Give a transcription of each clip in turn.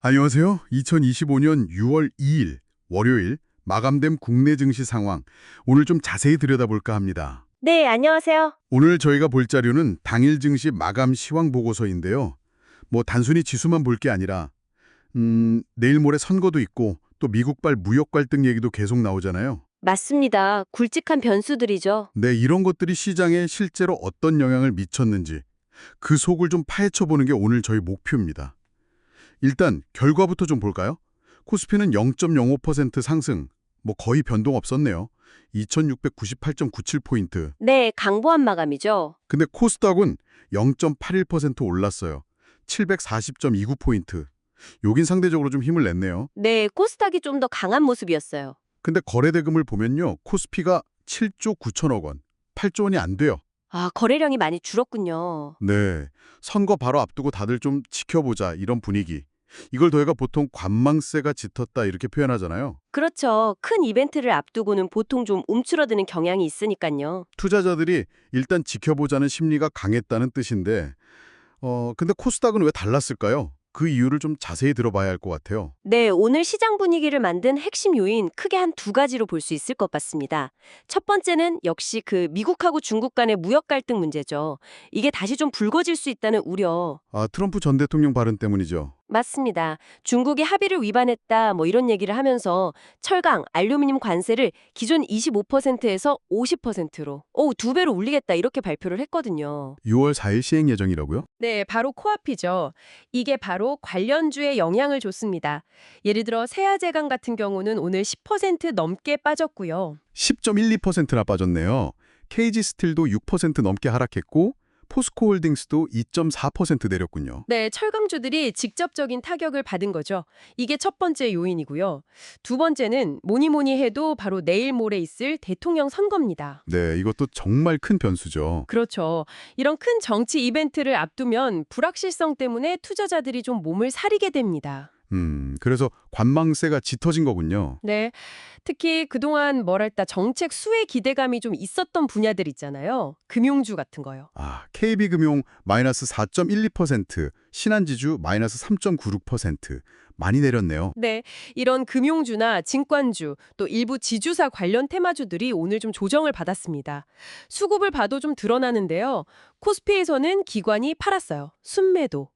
안녕하세요. 2025년 6월 2일 월요일 마감된 국내 증시 상황 오늘 좀 자세히 들여다볼까 합니다. 네, 안녕하세요. 오늘 저희가 볼 자료는 당일 증시 마감 시황 보고서인데요. 뭐 단순히 지수만 볼 게 아니라 음, 내일 모레 선거도 있고 또 미국발 무역 갈등 얘기도 계속 나오잖아요. 맞습니다. 굵직한 변수들이죠. 네, 이런 것들이 시장에 실제로 어떤 영향을 미쳤는지 그 속을 좀 파헤쳐 보는 게 오늘 저희 목표입니다. 일단 결과부터 좀 볼까요? 코스피는 0.05% 상승, 뭐 거의 변동 없었네요. 2698.97포인트. 네, 강보한 마감이죠. 근데 코스닥은 0.81% 올랐어요. 740.29포인트. 여긴 상대적으로 좀 힘을 냈네요. 네, 코스닥이 좀 더 강한 모습이었어요. 근데 거래대금을 보면요. 코스피가 7조 9천억 원, 8조 원이 안 돼요. 아, 거래량이 많이 줄었군요. 네. 선거 바로 앞두고 다들 좀 지켜보자 이런 분위기. 이걸 더해가 보통 관망세가 짙었다 이렇게 표현하잖아요. 그렇죠. 큰 이벤트를 앞두고는 보통 좀 움츠러드는 경향이 있으니까요. 투자자들이 일단 지켜보자는 심리가 강했다는 뜻인데 어 근데 코스닥은 왜 달랐을까요? 그 이유를 좀 자세히 들어봐야 할 것 같아요. 네, 오늘 시장 분위기를 만든 핵심 요인 크게 한 두 가지로 볼 수 있을 것 같습니다. 첫 번째는 역시 그 미국하고 중국 간의 무역 갈등 문제죠. 이게 다시 좀 불거질 수 있다는 우려. 아 트럼프 전 대통령 발언 때문이죠. 맞습니다. 중국이 합의를 위반했다 뭐 이런 얘기를 하면서 철강, 알루미늄 관세를 기존 25%에서 50%로 오, 두 배로 올리겠다 이렇게 발표를 했거든요. 6월 4일 시행 예정이라고요? 네, 바로 코앞이죠. 이게 바로 관련주에 영향을 줬습니다. 예를 들어 세아제강 같은 경우는 오늘 10% 넘게 빠졌고요. 10.12%나 빠졌네요. KG 스틸도 6% 넘게 하락했고 포스코홀딩스도 2.4% 내렸군요. 네, 철강주들이 직접적인 타격을 받은 거죠. 이게 첫 번째 요인이고요. 두 번째는 뭐니 뭐니 해도 바로 내일 모레 있을 대통령 선거입니다. 네, 이것도 정말 큰 변수죠. 그렇죠. 이런 큰 정치 이벤트를 앞두면 불확실성 때문에 투자자들이 좀 몸을 사리게 됩니다. 음, 그래서 관망세가 짙어진 거군요. 네. 특히 그동안 뭐랄까 정책 수혜 기대감이 좀 있었던 분야들 있잖아요. 금융주 같은 거요. 아, KB금융 마이너스 4.12%, 신한지주 마이너스 3.96% 많이 내렸네요. 네. 이런 금융주나 증권주, 또 일부 지주사 관련 테마주들이 오늘 좀 조정을 받았습니다. 수급을 봐도 좀 드러나는데요. 코스피에서는 기관이 팔았어요. 순매도.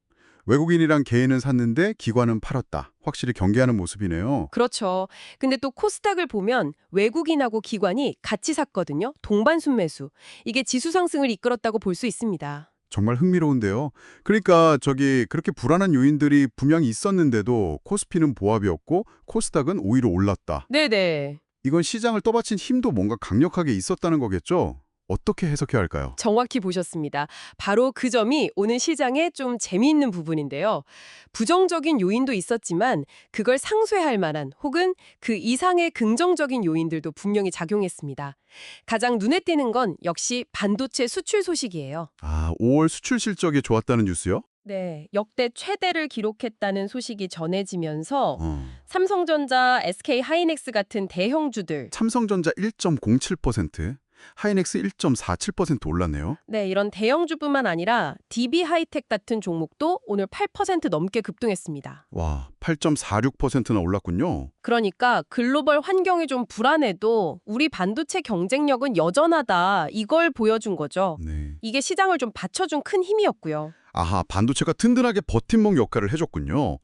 외국인이랑 개인은 샀는데 기관은 팔았다. 확실히 경계하는 모습이네요. 그렇죠. 근데 또 코스닥을 보면 외국인하고 기관이 같이 샀거든요. 동반 순매수. 이게 지수 상승을 이끌었다고 볼 수 있습니다. 정말 흥미로운데요. 그러니까 저기 그렇게 불안한 요인들이 분명히 있었는데도 코스피는 보합이었고 코스닥은 오히려 올랐다. 네네. 이건 시장을 떠받친 힘도 뭔가 강력하게 있었다는 거겠죠? 어떻게 해석해야 할까요? 정확히 보셨습니다. 바로 그 점이 오늘 시장의 좀 재미있는 부분인데요. 부정적인 요인도 있었지만 그걸 상쇄할 만한 혹은 그 이상의 긍정적인 요인들도 분명히 작용했습니다. 가장 눈에 띄는 건 역시 반도체 수출 소식이에요. 아, 5월 수출 실적이 좋았다는 뉴스요? 네, 역대 최대를 기록했다는 소식이 전해지면서 어. 삼성전자, SK 하이닉스 같은 대형주들 삼성전자 1.07%, 하이넥스 1.47% 올랐네요. 네, 이런 대형주뿐만 아니라 DB 하이텍 같은 종목도 오늘 8% 넘게 급등했습니다. 와, 8.46%나 올랐군요. 그러니까 글로벌 환경이 좀 불안해도 우리 반도체 경쟁력은 여전하다. 이걸 보여준 거죠. 네. 이게 시장을 좀 받쳐준 큰 힘이었고요. 아하, 반도체가 튼튼하게 버팀목 역할을 해줬군요.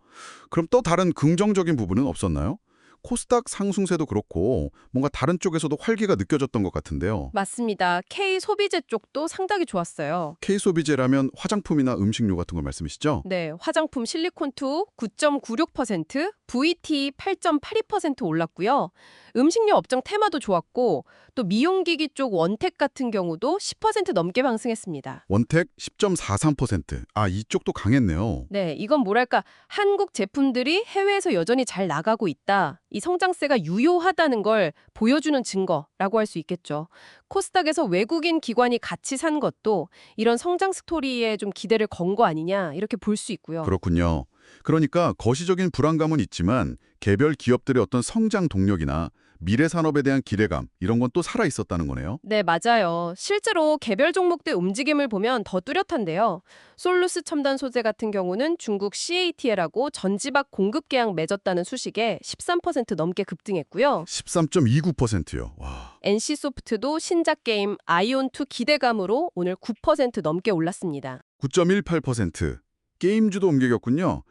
그럼 또 다른 긍정적인 부분은 없었나요? 코스닥 상승세도 그렇고 뭔가 다른 쪽에서도 활기가 느껴졌던 것 같은데요. 맞습니다. K 소비재 쪽도 상당히 좋았어요. K소비재라면 화장품이나 음식료 같은 걸 말씀이시죠? 네, 화장품 실리콘2 9.96%, VT 8.82% 올랐고요. 음식료 업종 테마도 좋았고 또 미용기기 쪽 원택 같은 경우도 10% 넘게 상승했습니다. 원택 10.43%. 아, 이쪽도 강했네요. 네, 이건 뭐랄까 한국 제품들이 해외에서 여전히 잘 나가고 있다. 이 성장세가 유효하다는 걸 보여주는 증거라고 할 수 있겠죠. 코스닥에서 외국인 기관이 같이 산 것도 이런 성장 스토리에 좀 기대를 건 거 아니냐 이렇게 볼 수 있고요. 그렇군요. 그러니까 거시적인 불안감은 있지만 개별 기업들의 어떤 성장 동력이나 미래 산업에 대한 기대감 이런 건 또 살아 있었다는 거네요. 네, 맞아요. 실제로 개별 종목들 움직임을 보면 더 뚜렷한데요. 솔루스 첨단 소재 같은 경우는 중국 CATL하고 전지박 공급 계약 맺었다는 수식에 13% 넘게 급등했고요. 13.29%요. 와. NC소프트도 신작 게임 아이온2 기대감으로 오늘 9% 넘게 올랐습니다. 9.18% 게임주도 움직였군요.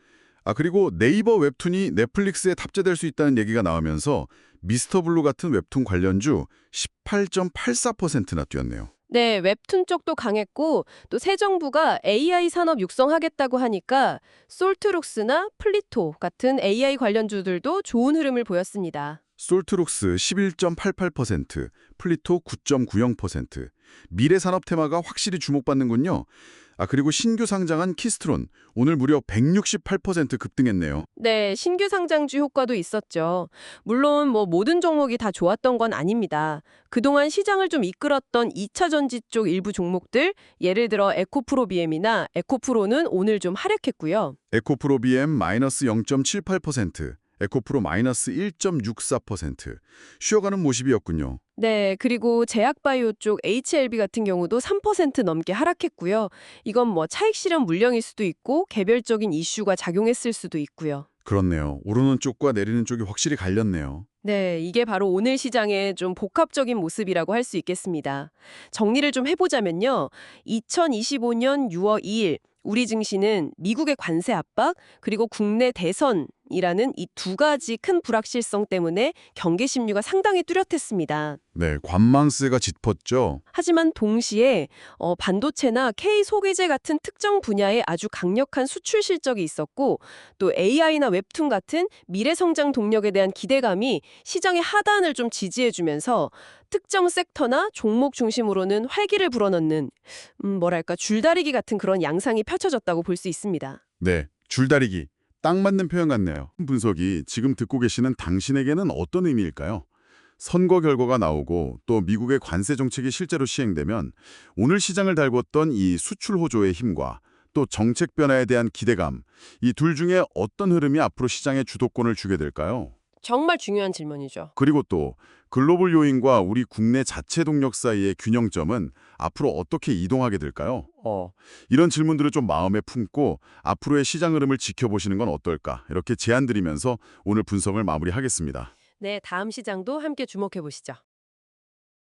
아 그리고 네이버 웹툰이 넷플릭스에 탑재될 수 있다는 얘기가 나오면서 미스터블루 같은 웹툰 관련주 18.84%나 뛰었네요. 네, 웹툰 쪽도 강했고 또 새 정부가 AI 산업 육성하겠다고 하니까 솔트룩스나 플리토 같은 AI 관련주들도 좋은 흐름을 보였습니다. 솔트룩스 11.88%, 플리토 9.90%. 미래 산업 테마가 확실히 주목받는군요. 아 그리고 신규 상장한 키스트론 오늘 무려 168% 급등했네요. 네, 신규 상장주 효과도 있었죠. 물론 뭐 모든 종목이 다 좋았던 건 아닙니다. 그동안 시장을 좀 이끌었던 2차 전지 쪽 일부 종목들, 예를 들어 에코프로비엠이나 에코프로는 오늘 좀 하락했고요. 에코프로 BM 마이너스 0.78%, 에코프로 마이너스 1.64%. 쉬어가는 모습이었군요. 네, 그리고 제약바이오 쪽 HLB 같은 경우도 3% 넘게 하락했고요. 이건 뭐 차익 실현 물량일 수도 있고 개별적인 이슈가 작용했을 수도 있고요. 그렇네요. 오르는 쪽과 내리는 쪽이 확실히 갈렸네요. 네, 이게 바로 오늘 시장의 좀 복합적인 모습이라고 할 수 있겠습니다. 정리를 좀 해보자면요. 2025년 6월 2일 우리 증시는 미국의 관세 압박 그리고 국내 대선 이라는 이 두 가지 큰 불확실성 때문에 경계 심리가 상당히 뚜렷했습니다. 네, 관망세가 짙었죠. 하지만 동시에 어, 반도체나 K 소비재 같은 특정 분야에 아주 강력한 수출 실적이 있었고 또 AI나 웹툰 같은 미래 성장 동력에 대한 기대감이 시장의 하단을 좀 지지해주면서 특정 섹터나 종목 중심으로는 활기를 불어넣는 음, 뭐랄까 줄다리기 같은 그런 양상이 펼쳐졌다고 볼 수 있습니다. 네, 줄다리기. 딱 맞는 표현 같네요. 분석이 지금 듣고 계시는 당신에게는 어떤 의미일까요? 선거 결과가 나오고 또 미국의 관세 정책이 실제로 시행되면 오늘 시장을 달궜던 이 수출 호조의 힘과 또 정책 변화에 대한 기대감, 이 둘 중에 어떤 흐름이 앞으로 시장에 주도권을 주게 될까요? 정말 중요한 질문이죠. 그리고 또 글로벌 요인과 우리 국내 자체 동력 사이의 균형점은 앞으로 어떻게 이동하게 될까요? 어, 이런 질문들을 좀 마음에 품고 앞으로의 시장 흐름을 지켜보시는 건 어떨까? 이렇게 제안 드리면서 오늘 분석을 마무리하겠습니다. 네, 다음 시장도 함께 주목해 보시죠.